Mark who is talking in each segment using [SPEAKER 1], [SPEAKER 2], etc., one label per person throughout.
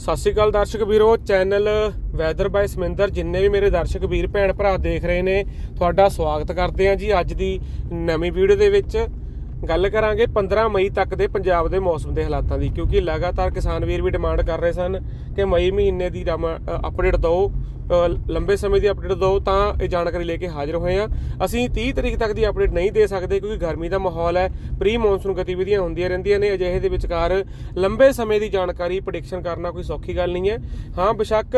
[SPEAKER 1] ਸਤਿ ਸ਼੍ਰੀ ਅਕਾਲ ਦਰਸ਼ਕ ਵੀਰੋ, ਚੈਨਲ ਵੈਦਰ ਬਾਈ ਸਮਿੰਦਰ ਜਿੰਨੇ ਵੀ ਮੇਰੇ ਦਰਸ਼ਕ ਵੀਰ ਭੈਣ ਭਰਾ ਦੇਖ ਰਹੇ ਨੇ, ਤੁਹਾਡਾ ਸਵਾਗਤ ਕਰਦੇ ਹਾਂ ਜੀ ਅੱਜ ਦੀ ਨਵੀਂ ਵੀਡੀਓ ਦੇ ਵਿੱਚ। ਗੱਲ ਕਰਾਂਗੇ 15 ਮਈ ਤੱਕ ਦੇ ਪੰਜਾਬ ਦੇ ਮੌਸਮ ਦੇ ਹਾਲਾਤਾਂ ਦੀ, ਕਿਉਂਕਿ ਲਗਾਤਾਰ ਕਿਸਾਨ ਵੀਰ ਵੀ ਡਿਮਾਂਡ ਕਰ ਰਹੇ ਸਨ ਕਿ ਮਈ ਮਹੀਨੇ ਦੀ ਅਪਡੇਟ ਦਿਓ। ਲੰਬੇ ਸਮੇਂ ਦੀ ਅਪਡੇਟ ਦਿਓ ਤਾਂ ਇਹ ਜਾਣਕਾਰੀ ਲੈ ਕੇ ਹਾਜ਼ਰ ਹੋਏ ਆ ਅਸੀਂ 30 ਤਰੀਕ ਤੱਕ ਦੀ ਅਪਡੇਟ ਨਹੀਂ ਦੇ ਸਕਦੇ ਕਿਉਂਕਿ ਗਰਮੀ ਦਾ ਮਾਹੌਲ ਹੈ ਪ੍ਰੀ ਮੌਨਸੂਨ ਗਤੀਵਿਧੀਆਂ ਹੁੰਦੀਆਂ ਰਹਿੰਦੀਆਂ ਨੇ, ਅਜਿਹੇ ਦੇ ਵਿਚਕਾਰ ਲੰਬੇ ਸਮੇਂ ਦੀ ਜਾਣਕਾਰੀ ਪ੍ਰੈਡਿਕਸ਼ਨ ਕਰਨਾ ਕੋਈ ਸੌਖੀ ਗੱਲ ਨਹੀਂ ਹੈ। ਹਾਂ, ਬੇਸ਼ੱਕ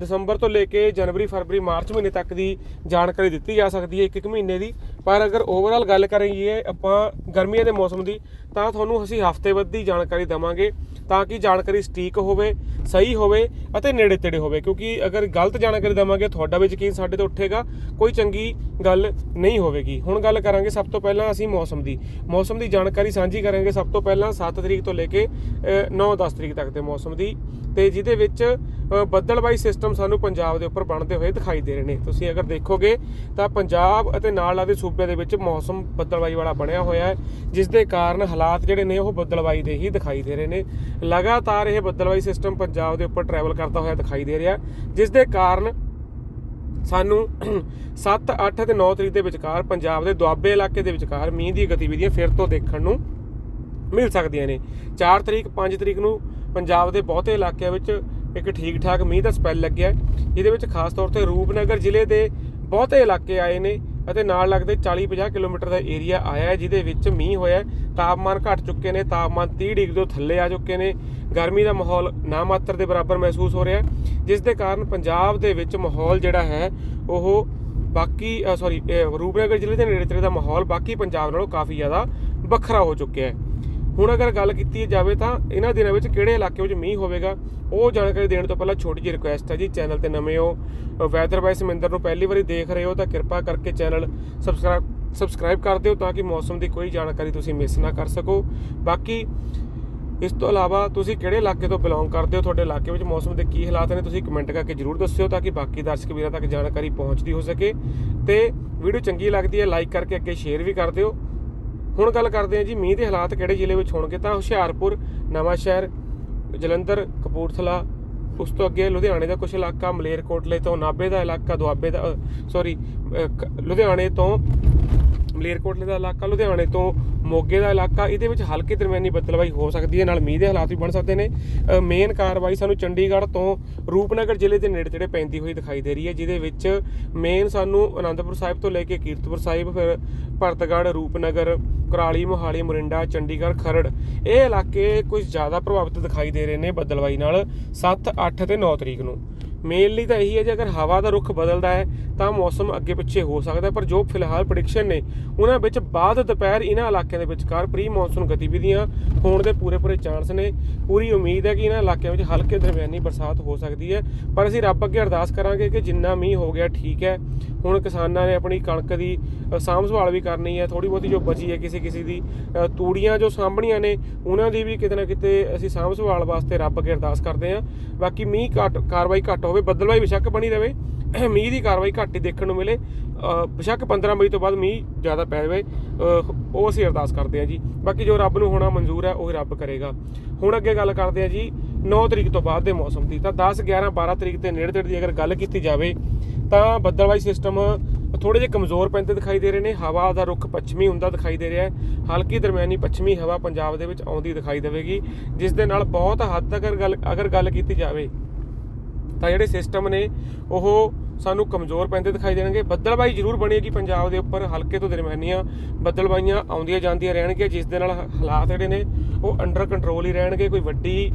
[SPEAKER 1] ਦਸੰਬਰ ਤੋਂ ਲੈ ਕੇ ਜਨਵਰੀ, ਫਰਵਰੀ, ਮਾਰਚ ਮਹੀਨੇ ਤੱਕ ਦੀ ਜਾਣਕਾਰੀ ਦਿੱਤੀ ਜਾ ਸਕਦੀ ਹੈ ਇੱਕ ਇੱਕ ਮਹੀਨੇ ਦੀ। ਪਰ ਅਗਰ ਓਵਰਆਲ ਗੱਲ ਕਰੀਏ ਆਪਾਂ ਗਰਮੀਆਂ ਦੇ ਮੌਸਮ ਦੀ, ਤਾਂ ਤੁਹਾਨੂੰ ਅਸੀਂ ਹਫ਼ਤੇ ਦੀ ਜਾਣਕਾਰੀ ਦਵਾਂਗੇ ਤਾਂ ਕਿ ਜਾਣਕਾਰੀ ਸਟੀਕ ਹੋਵੇ, ਸਹੀ ਹੋਵੇ ਅਤੇ ਨੇੜੇ ਤੇੜੇ ਹੋਵੇ, ਕਿਉਂਕਿ ਅਗਰ ਗਲਤ ਜਾਣਕਾਰੀ ਦਵਾਂਗੇ, ਤੁਹਾਡਾ ਵੀ ਯਕੀਨ ਸਾਡੇ ਤੇ ਉੱਠੇਗਾ, ਕੋਈ ਚੰਗੀ ਗੱਲ ਨਹੀਂ ਹੋਵੇਗੀ। ਹੁਣ ਗੱਲ ਕਰਾਂਗੇ ਸਭ ਤੋਂ ਪਹਿਲਾਂ ਅਸੀਂ ਮੌਸਮ ਦੀ। ਮੌਸਮ ਦੀ ਜਾਣਕਾਰੀ ਸਾਂਝੀ ਕਰਾਂਗੇ ਸਭ ਤੋਂ ਪਹਿਲਾਂ 7 ਤਰੀਕ ਤੋਂ ਲੈ ਕੇ 9-10 ਤਰੀਕ ਤੱਕ ਦੇ ਮੌਸਮ ਦੀ। ਤੇ ਜਿਹਦੇ ਵਿੱਚ ਬੱਦਲਬਾਈ ਸਿਸਟਮ ਸਾਨੂੰ ਪੰਜਾਬ ਦੇ ਉੱਪਰ ਬਣਦੇ ਹੋਏ ਦਿਖਾਈ ਦੇ ਰਹੇ ਨੇ। ਤੁਸੀਂ ਅਗਰ ਦੇਖੋਗੇ ਤਾਂ ਪੰਜਾਬ ਅਤੇ ਨਾਲ ਲੱਗਦੇ ਸੂਬੇ ਦੇ ਵਿੱਚ ਮੌਸਮ ਬੱਦਲਬਾਈ ਵਾਲਾ ਬਣਿਆ ਹੋਇਆ ਹੈ, ਜਿਸ ਦੇ ਕਾਰਨ ਹਾਲਾਤ ਜਿਹੜੇ ਨੇ ਉਹ ਬੱਦਲਬਾਈ ਦੇ ਹੀ ਦਿਖਾਈ ਦੇ ਰਹੇ ਨੇ। ਲਗਾਤਾਰ ਇਹ ਬੱਦਲਬਾਈ ਸਿਸਟਮ ਪੰਜਾਬ ਦੇ ਉੱਪਰ ਟਰੈਵਲ ਕਰਦਾ ਹੋਇਆ ਦਿਖਾਈ ਦੇ ਰਿਹਾ, ਜਿਸ ਦੇ ਕਾਰਨ ਸਾਨੂੰ 7 8 ਤੇ 9 ਤਰੀਕ ਦੇ ਵਿਚਕਾਰ ਪੰਜਾਬ ਦੇ ਦੁਆਬੇ ਇਲਾਕੇ ਦੇ ਵਿਚਕਾਰ ਮੀਂਹ ਦੀ ਗਤੀਵਿਧੀਆਂ ਫਿਰ ਤੋਂ ਦੇਖਣ ਨੂੰ ਮਿਲ ਸਕਦੀਆਂ ਨੇ। 4 ਤਰੀਕ 5 ਤਰੀਕ ਨੂੰ ਪੰਜਾਬ ਦੇ ਬਹੁਤੇ ਇਲਾਕਿਆਂ ਵਿੱਚ ਇੱਕ ਠੀਕ ਠਾਕ ਮੀਂਹ ਦਾ ਸਪੈਲ ਲੱਗਿਆ ਹੈ, ਜਿਹਦੇ ਵਿੱਚ ਖਾਸ ਤੌਰ ਤੇ ਰੂਪਨਗਰ ਜ਼ਿਲ੍ਹੇ ਦੇ ਬਹੁਤੇ ਇਲਾਕੇ ਆਏ ਨੇ ਅਤੇ ਨਾਲ ਲੱਗਦੇ 40-50 ਕਿਲੋਮੀਟਰ ਦਾ ਏਰੀਆ ਆਇਆ ਹੈ ਜਿਹਦੇ ਵਿੱਚ ਮੀਂਹ ਹੋਇਆ ਤਾਪਮਾਨ ਘਟ ਚੁੱਕੇ ਨੇ ਤਾਪਮਾਨ 30 ਡਿਗਰੀ ਤੋਂ ਥੱਲੇ ਆ ਚੁੱਕੇ ਨੇ। ਗਰਮੀ ਦਾ ਮਾਹੌਲ ਨਾ ਮਾਤਰ ਦੇ ਬਰਾਬਰ ਮਹਿਸੂਸ ਹੋ ਰਿਹਾ ਜਿਸ ਦੇ ਕਾਰਨ ਪੰਜਾਬ ਦੇ ਵਿੱਚ ਮਾਹੌਲ ਜਿਹੜਾ ਹੈ ਉਹ ਬਾਕੀ ਸੌਰੀ ਰੂਪਨਗਰ ਜ਼ਿਲ੍ਹੇ ਦੇ ਨੇੜੇ ਤੇੜੇ ਦਾ ਮਾਹੌਲ ਬਾਕੀ ਪੰਜਾਬ ਨਾਲੋਂ ਕਾਫੀ ਜ਼ਿਆਦਾ ਵੱਖਰਾ ਹੋ ਚੁੱਕਿਆ ਹੈ। ਹੁਣ ਅਗਰ ਗੱਲ ਕੀਤੀ ਜਾਵੇ ਤਾਂ ਇਹਨਾਂ ਦਿਨਾਂ ਵਿੱਚ ਕਿਹੜੇ ਇਲਾਕੇ ਵਿੱਚ ਮੀਂਹ ਹੋਵੇਗਾ, ਉਹ ਜਾਣਕਾਰੀ ਦੇਣ ਤੋਂ ਪਹਿਲਾਂ ਛੋਟੀ ਜਿਹੀ ਰਿਕੁਐਸਟ ਹੈ ਜੀ ਚੈਨਲ ਤੇ ਨਵੇਂ ਹੋ ਵੈਦਰ ਬਾਈ ਸਮਿੰਦਰ ਨੂੰ ਪਹਿਲੀ ਵਾਰੀ ਦੇਖ ਰਹੇ ਹੋ ਤਾਂ ਕਿਰਪਾ ਕਰਕੇ ਚੈਨਲ ਸਬਸਕ੍ਰਾਈਬ ਸਬਸਕ੍ਰਾਈਬ ਕਰ ਦਿਓ ਤਾਂ ਕਿ ਮੌਸਮ ਦੀ ਕੋਈ ਜਾਣਕਾਰੀ ਤੁਸੀਂ ਮਿਸ ਨਾ ਕਰ ਸਕੋ। ਬਾਕੀ ਇਸ ਤੋਂ ਇਲਾਵਾ ਤੁਸੀਂ ਕਿਹੜੇ ਇਲਾਕੇ ਤੋਂ ਬਿਲੋਂਗ ਕਰਦੇ ਹੋ, ਤੁਹਾਡੇ ਇਲਾਕੇ ਵਿੱਚ ਮੌਸਮ ਦੇ ਕੀ ਹਾਲਾਤ ਨੇ, ਤੁਸੀਂ ਕਮੈਂਟ ਕਰਕੇ ਜਰੂਰ ਦੱਸਿਓ ਤਾਂ ਕਿ ਬਾਕੀ ਦਰਸ਼ਕ ਵੀਰਾਂ ਤੱਕ ਜਾਣਕਾਰੀ ਪਹੁੰਚਦੀ ਹੋ ਸਕੇ। ਤੇ ਵੀਡੀਓ ਚੰਗੀ ਲੱਗਦੀ ਹੈ ਲਾਈਕ ਕਰਕੇ ਅੱਗੇ ਸ਼ੇਅਰ ਵੀ ਕਰ ਦਿਓ। ਹੁਣ ਗੱਲ ਕਰਦੇ ਹਾਂ ਜੀ, ਮੀਂਹ ਦੇ ਹਾਲਾਤ ਕਿਹੜੇ ਜ਼ਿਲ੍ਹੇ ਵਿੱਚ ਹੋਣਗੇ? ਤਾਂ ਹੁਸ਼ਿਆਰਪੁਰ ਨਵਾਂ ਸ਼ਹਿਰ ਜਲੰਧਰ, ਕਪੂਰਥਲਾ, ਉਸ ਤੋਂ ਅੱਗੇ ਲੁਧਿਆਣੇ ਦਾ ਕੁਝ ਇਲਾਕਾ ਮਲੇਰਕੋਟਲੇ ਤੋਂ ਨਾਭੇ ਦਾ ਇਲਾਕਾ, ਦੁਆਬੇ ਦਾ ਸੌਰੀ ਲੁਧਿਆਣੇ ਤੋਂ ਮਲੇਰਕੋਟਲੇ ਦਾ ਇਲਾਕਾ, ਲੁਧਿਆਣੇ ਤੋਂ ਮੋਗੇ ਦਾ ਇਲਾਕਾ, ਇਹਦੇ ਵਿੱਚ ਹਲਕੀ ਦਰਮਿਆਨੀ ਬੱਦਲਬਾਈ ਹੋ ਸਕਦੀ ਹੈ, ਨਾਲ ਮੀਂਹ ਦੇ ਹਾਲਾਤ ਵੀ ਬਣ ਸਕਦੇ ਨੇ। ਮੇਨ ਕਾਰਵਾਈ ਸਾਨੂੰ ਚੰਡੀਗੜ੍ਹ ਤੋਂ ਰੂਪਨਗਰ ਜ਼ਿਲ੍ਹੇ ਦੇ ਨੇੜੇ ਤੇੜੇ ਪੈਂਦੀ ਹੋਈ ਦਿਖਾਈ ਦੇ ਰਹੀ ਹੈ, ਜਿਹਦੇ ਵਿੱਚ ਮੇਨ ਸਾਨੂੰ ਅਨੰਦਪੁਰ ਸਾਹਿਬ ਤੋਂ ਲੈ ਕੇ ਕੀਰਤਪੁਰ ਸਾਹਿਬ, ਫਿਰ ਭਰਤਗੜ੍ਹ, ਰੂਪਨਗਰ, ਕੁਰਾਲੀ, ਮੋਹਾਲੀ, ਮੋਰਿੰਡਾ, ਚੰਡੀਗੜ੍ਹ, ਖਰੜ, ਇਹ ਇਲਾਕੇ ਕੁਝ ਜ਼ਿਆਦਾ ਪ੍ਰਭਾਵਿਤ ਦਿਖਾਈ ਦੇ ਰਹੇ ਨੇ ਬੱਦਲਬਾਈ ਨਾਲ 7 8 ਤੇ 9 ਤਰੀਕ ਨੂੰ। ਮੇਨਲੀ ਤਾਂ ਇਹੀ ਹੈ ਜੇ ਅਗਰ ਹਵਾ ਦਾ ਰੁਖ ਬਦਲਦਾ ਹੈ, ਤਾਂ ਮੌਸਮ ਅੱਗੇ ਪਿੱਛੇ ਹੋ ਸਕਦਾ ਪਰ ਜੋ ਫਿਲਹਾਲ ਪ੍ਰੈਡਿਕਸ਼ਨ ਨੇ, ਉਹਨਾਂ ਵਿੱਚ ਬਾਅਦ ਦੁਪਹਿਰ ਇਹਨਾਂ ਇਲਾਕਿਆਂ ਦੇ ਵਿਚਕਾਰ ਪ੍ਰੀ ਮੌਨਸੂਨ ਗਤੀਵਿਧੀਆਂ ਹੋਣ ਦੇ ਪੂਰੇ ਪੂਰੇ ਚਾਂਸ ਨੇ। ਪੂਰੀ ਉਮੀਦ ਹੈ ਕਿ ਇਹਨਾਂ ਇਲਾਕਿਆਂ ਵਿੱਚ ਹਲਕੇ ਦਰਮਿਆਨੀ ਬਰਸਾਤ ਹੋ ਸਕਦੀ ਹੈ। ਪਰ ਅਸੀਂ ਰੱਬ ਅੱਗੇ ਅਰਦਾਸ ਕਰਾਂਗੇ ਕਿ ਜਿੰਨਾ ਮੀਂਹ ਹੋ ਗਿਆ ਠੀਕ ਹੈ। ਹੁਣ ਕਿਸਾਨਾਂ ਨੇ ਆਪਣੀ ਕਣਕ ਦੀ ਸਾਂਭ ਸੰਭਾਲ ਵੀ ਕਰਨੀ ਹੈ। ਥੋੜੀ ਬਹੁਤੀ ਜੋ ਬਚੀ ਹੈ ਕਿਸੇ ਕਿਸੇ ਦੀ ਤੂੜੀਆਂ ਜੋ ਸਾਂਭਣੀਆਂ ਨੇ, ਉਹਨਾਂ ਦੀ ਵੀ ਕਿਤੇ ਨਾ ਕਿਤੇ ਅਸੀਂ ਸਾਂਭ ਸੰਭਾਲ ਵਾਸਤੇ ਰੱਬ ਅੱਗੇ ਅਰਦਾਸ ਕਰਦੇ ਹਾਂ। ਬਾਕੀ ਮੀਂਹ ਘੱਟ, ਕਾਰਵਾਈ ਘੱਟ ਹੋਵੇ ਬੱਦਲਵਾਈ ਬੇਸ਼ੱਕ ਬਣੀ ਰਵੇ ਮੀਂਹ ਦੀ ਕਾਰਵਾਈ ਘੱਟ ਹੀ ਦੇਖਣ ਨੂੰ ਮਿਲੇ। ਅ, ਬੇਸ਼ੱਕ 15 ਮਈ ਤੋਂ ਬਾਅਦ ਮੀਂਹ ਜ਼ਿਆਦਾ ਪੈ ਜਾਵੇ। ਉਹ ਅਸੀਂ ਅਰਦਾਸ ਕਰਦੇ ਹਾਂ ਜੀ। ਬਾਕੀ ਜੋ ਰੱਬ ਨੂੰ ਹੋਣਾ ਮਨਜ਼ੂਰ ਹੈ ਉਹ ਰੱਬ ਕਰੇਗਾ। ਹੁਣ ਅੱਗੇ ਗੱਲ ਕਰਦੇ ਹਾਂ ਜੀ 9 ਤਰੀਕ ਤੋਂ ਬਾਅਦ ਦੇ ਮੌਸਮ ਦੀ। ਤਾਂ 10 11 12 ਤਰੀਕ ਦੇ ਨੇੜੇ ਤੇੜੇ ਦੀ ਅਗਰ ਗੱਲ ਕੀਤੀ ਜਾਵੇ ਤਾਂ ਬੱਦਲਵਾਈ ਸਿਸਟਮ ਥੋੜੇ ਜਿਹੇ ਕਮਜ਼ੋਰ ਪੈਂਦੇ ਦਿਖਾਈ ਦੇ ਰਹੇ ਨੇ। ਹਵਾ ਦਾ ਰੁਖ ਪੱਛਮੀ ਹੁੰਦਾ ਦਿਖਾਈ ਦੇ ਰਿਹਾ ਹੈ। ਹਲਕੀ ਦਰਮਿਆਨੀ ਪੱਛਮੀ ਹਵਾ ਪੰਜਾਬ ਦੇ ਵਿੱਚ ਆਉਂਦੀ ਦਿਖਾਈ ਦੇਵੇਗੀ ਜਿਸ ਦੇ ਨਾਲ ਬਹੁਤ ਹੱਦ ਤੱਕ ਗੱਲ ਅਗਰ ਗੱਲ ਕੀਤੀ ਜਾਵੇ ਤਾਂ ਜਿਹੜੇ ਸਿਸਟਮ ਨੇ ਉਹ ਸਾਨੂੰ ਕਮਜ਼ੋਰ ਪੈਂਦੇ ਦਿਖਾਈ ਦੇਣਗੇ। ਬੱਦਲਬਾਈ ਜ਼ਰੂਰ ਬਣੇਗੀ ਪੰਜਾਬ ਦੇ ਉੱਪਰ ਹਲਕੇ ਤੋਂ ਦਰਮਿਆਨੀਆਂ ਬੱਦਲਬਾਈਆਂ ਆਉਂਦੀਆਂ ਜਾਂਦੀਆਂ ਰਹਿਣਗੀਆਂ ਜਿਸ ਦੇ ਨਾਲ ਹਾਲਾਤ ਜਿਹੜੇ ਨੇ ਉਹ ਅੰਡਰ ਕੰਟਰੋਲ ਹੀ ਰਹਿਣਗੇ। ਕੋਈ ਵੱਡੀ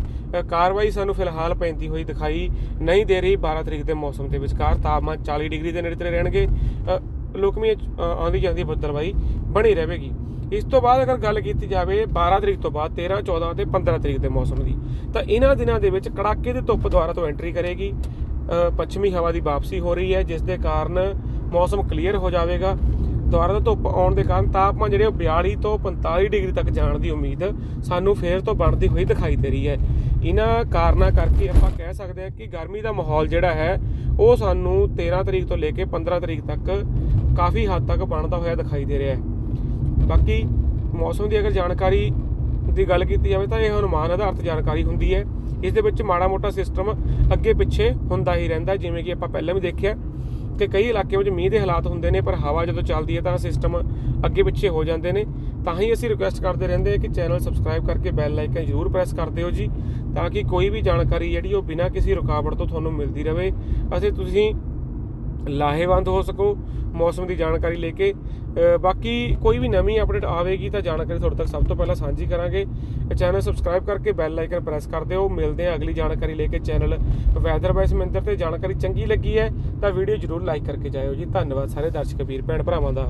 [SPEAKER 1] ਕਾਰਵਾਈ ਸਾਨੂੰ ਫਿਲਹਾਲ ਪੈਂਦੀ ਹੋਈ ਦਿਖਾਈ ਨਹੀਂ ਦੇ ਰਹੀ। 12 ਤਰੀਕ ਦੇ ਮੌਸਮ ਦੇ ਵਿਚਕਾਰ ਤਾਪਮਾਨ 40 ਡਿਗਰੀ ਦੇ ਨੇੜੇ ਤੇੜੇ ਰਹਿਣਗੇ। ਅ, ਲੋਕਮੀ ਆਉਂਦੀ ਜਾਂਦੀ ਬੱਦਲਬਾਈ ਬਣੀ ਰਹੇਗੀ। ਇਸ ਤੋਂ ਬਾਅਦ ਅਗਰ ਗੱਲ ਕੀਤੀ ਜਾਵੇ 12 ਤਰੀਕ ਤੋਂ ਬਾਅਦ 13 14 ਤੇ 15 ਤਰੀਕ ਦੇ ਮੌਸਮ ਦੀ, ਤਾਂ ਇਹਨਾਂ ਦਿਨਾਂ ਦੇ ਵਿੱਚ ਕੜਾਕੇ ਦੀ ਧੁੱਪ ਦੁਆਰਾ ਤੋਂ ਐਂਟਰੀ ਕਰੇਗੀ। ਪੱਛਮੀ ਹਵਾ ਦੀ ਵਾਪਸੀ ਹੋ ਰਹੀ ਹੈ, ਜਿਸ ਦੇ ਕਾਰਨ ਮੌਸਮ ਕਲੀਅਰ ਹੋ ਜਾਵੇਗਾ। ਦੁਆਰਾ ਤੋਂ ਧੁੱਪ ਆਉਣ ਦੇ ਕਾਰਨ ਤਾਪਮਾਨ ਜਿਹੜੇ ਉਹ 42 ਤੋਂ 45 ਡਿਗਰੀ ਤੱਕ ਜਾਣ ਦੀ ਉਮੀਦ ਸਾਨੂੰ ਫੇਰ ਤੋਂ ਬਣਦੀ ਹੋਈ ਦਿਖਾਈ ਦੇ ਰਹੀ ਹੈ। ਇਹਨਾਂ ਕਾਰਨਾਂ ਕਰਕੇ ਆਪਾਂ ਕਹਿ ਸਕਦੇ ਹਾਂ ਕਿ ਗਰਮੀ ਦਾ ਮਾਹੌਲ ਜਿਹੜਾ ਹੈ, ਉਹ ਸਾਨੂੰ 13 ਤਰੀਕ ਤੋਂ ਲੈ ਕੇ 15 ਤਰੀਕ ਤੱਕ ਕਾਫੀ ਹੱਦ ਤੱਕ ਬਣਦਾ ਹੋਇਆ ਦਿਖਾਈ ਦੇ ਰਿਹਾ ਹੈ। ਬਾਕੀ ਮੌਸਮ ਦੀ ਅਗਰ ਜਾਣਕਾਰੀ ਦੀ ਗੱਲ ਕੀਤੀ ਜਾਵੇ ਤਾਂ ਇਹ ਅਨੁਮਾਨ ਆਧਾਰਿਤ ਜਾਣਕਾਰੀ ਹੁੰਦੀ ਹੈ। ਇਸ ਦੇ ਵਿੱਚ ਮਾੜਾ ਮੋਟਾ ਸਿਸਟਮ ਅੱਗੇ ਪਿੱਛੇ ਹੁੰਦਾ ਹੀ ਰਹਿੰਦਾ ਜਿਵੇਂ ਕਿ ਆਪਾਂ ਪਹਿਲਾਂ ਵੀ ਦੇਖਿਆ। ਕਿ ਕਈ ਇਲਾਕਿਆਂ ਵਿੱਚ ਮੀਂਹ ਦੇ ਹਾਲਾਤ ਹੁੰਦੇ ਨੇ, ਪਰ ਹਵਾ ਜਦੋਂ ਚੱਲਦੀ ਹੈ ਤਾਂ ਸਿਸਟਮ ਅੱਗੇ ਪਿੱਛੇ ਹੋ ਜਾਂਦੇ ਨੇ। ਤਾਂ ਹੀ ਅਸੀਂ ਰਿਕੁਐਸਟ ਕਰਦੇ ਰਹਿੰਦੇ ਹਾਂ ਕਿ ਚੈਨਲ ਸਬਸਕ੍ਰਾਈਬ ਕਰਕੇ ਬੈਲ ਆਈਕਨ ਜ਼ਰੂਰ ਪ੍ਰੈਸ ਕਰ ਦਿਓ ਜੀ, ਤਾਂ ਕਿ ਕੋਈ ਵੀ ਜਾਣਕਾਰੀ ਜਿਹੜੀ ਉਹ ਬਿਨਾਂ ਕਿਸੇ ਰੁਕਾਵਟ ਤੋਂ ਤੁਹਾਨੂੰ ਮਿਲਦੀ ਰਹੇ। ਅਤੇ ਤੁਸੀਂ ਲਾਹੇਵੰਦ ਹੋ ਸਕੋ, ਮੌਸਮ ਦੀ ਜਾਣਕਾਰੀ ਲੈ ਕੇ। ਬਾਕੀ ਕੋਈ ਵੀ ਨਵੀਂ ਅਪਡੇਟ ਆਵੇਗੀ ਤਾਂ ਜਾਣਕਾਰੀ ਤੁਹਾਡੇ ਤੱਕ ਸਭ ਤੋਂ ਪਹਿਲਾਂ ਸਾਂਝੀ ਕਰਾਂਗੇ। ਚੈਨਲ ਸਬਸਕ੍ਰਾਈਬ ਕਰਕੇ ਬੈਲ ਆਈਕਨ ਪ੍ਰੈਸ ਕਰ ਦਿਓ। ਮਿਲਦੇ ਹਾਂ ਅਗਲੀ ਜਾਣਕਾਰੀ ਲੈ ਕੇ ਚੈਨਲ ਵੈਦਰ ਬਾਈਸ ਮਿੰਦਰ ਤੇ। ਜਾਣਕਾਰੀ ਚੰਗੀ ਲੱਗੀ ਹੈ ਤਾਂ ਵੀਡੀਓ ਜਰੂਰ ਲਾਈਕ ਕਰਕੇ ਜਾਇਓ ਜੀ। ਧੰਨਵਾਦ ਸਾਰੇ ਦਰਸ਼ਕ ਵੀਰ, ਭੈਣ ਭਰਾਵਾਂ ਦਾ।